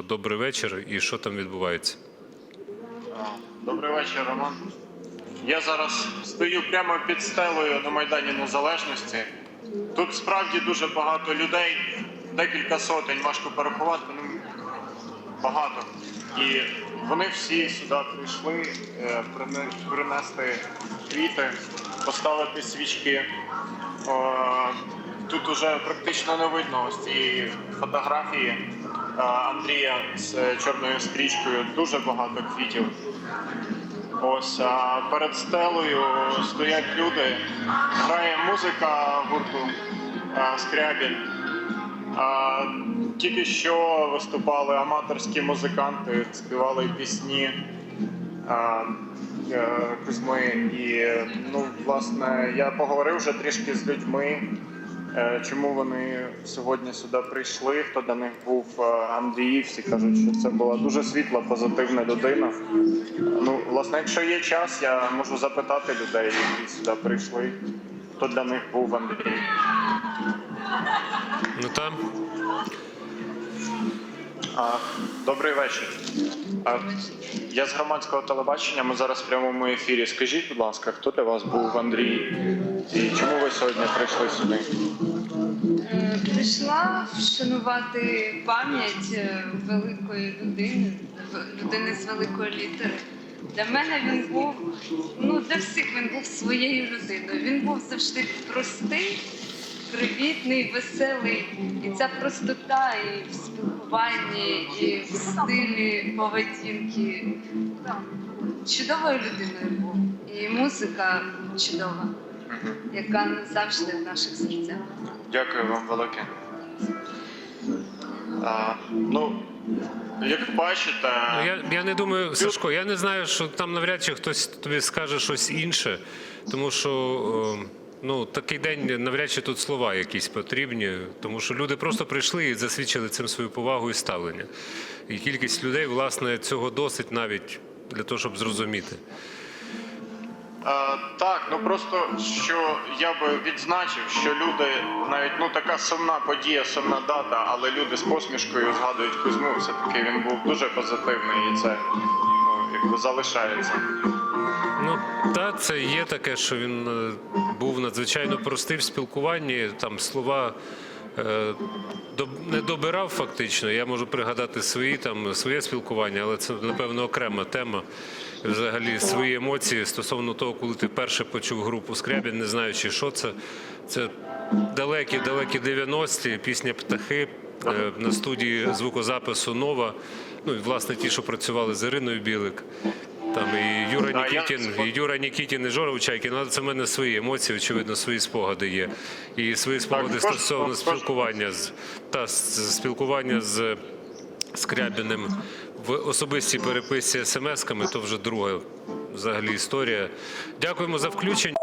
що добрий вечір і що там відбувається. Добрий вечір, Роман. Я зараз стою прямо під стелею на Майдані Незалежності. Тут справді дуже багато людей, декілька сотень, важко порахувати, ну багато. І вони всі сюди прийшли е, принести квіти, поставити свічки. Тут уже практично не видно ось цієї фотографії е, Андрія з е, чорною стрічкою. Дуже багато квітів. Ось а перед стелею стоять люди, грає музика гурту а, Скрябін. А, тільки що виступали аматорські музиканти, співали пісні а, е, Кузьми. І ну, власне, я поговорив вже трішки з людьми, е, чому вони сьогодні сюди прийшли, хто до них був е, Андрій. Всі кажуть, що це була дуже світла, позитивна людина. Ну, власне, якщо є час, я можу запитати людей, які сюди прийшли, хто для них був Андрій. Ну там А, добрий вечір. Я з громадського телебачення. Ми зараз в прямому ефірі. Скажіть, будь ласка, хто для вас був Андрій? І чому ви сьогодні прийшли сюди? Е, Прийшла вшанувати пам'ять е, великої людини, людини з великої літери. Для мене він був, ну для всіх він був своєю людиною. Він був завжди простий, привітний, веселий. І ця простота і в спілкуванні, і в стилі поведінки. Чудовою людиною був. І музика чудова, яка завжди в наших серцях. Дякую вам велике. А, ну, як бачите, ну, я, я не думаю, Сашко, я не знаю, що там навряд чи хтось тобі скаже щось інше, тому що. е, Ну, такий день навряд чи тут слова якісь потрібні, тому що люди просто прийшли і засвідчили цим свою повагу і ставлення. І кількість людей, власне, цього досить навіть для того, щоб зрозуміти. А, так, ну просто що я би відзначив, що люди навіть ну така сумна подія, сумна дата, але люди з посмішкою згадують Кузьму. Все таки він був дуже позитивний, і це ну, якби залишається. Та це є таке, що він е, був надзвичайно простий в спілкуванні. Там слова е, не добирав фактично. Я можу пригадати свої там своє спілкування, але це напевно окрема тема. Взагалі свої емоції стосовно того, коли ти вперше почув групу Скрябін, не знаючи, що це. Це далекі, далекі 90-ті, пісня Птахи е, на студії звукозапису Нова. Ну і власне ті, що працювали з Іриною Білик. Там і Юра Нікітін, і Юра Нікітін, і Жора Учайкін, але це в мене свої емоції, очевидно, свої спогади є. І свої спогади так, стосовно так, спілкування з та спілкування з Скрябіним в особистій переписці смс-ками, то вже друга взагалі історія. Дякуємо за включення.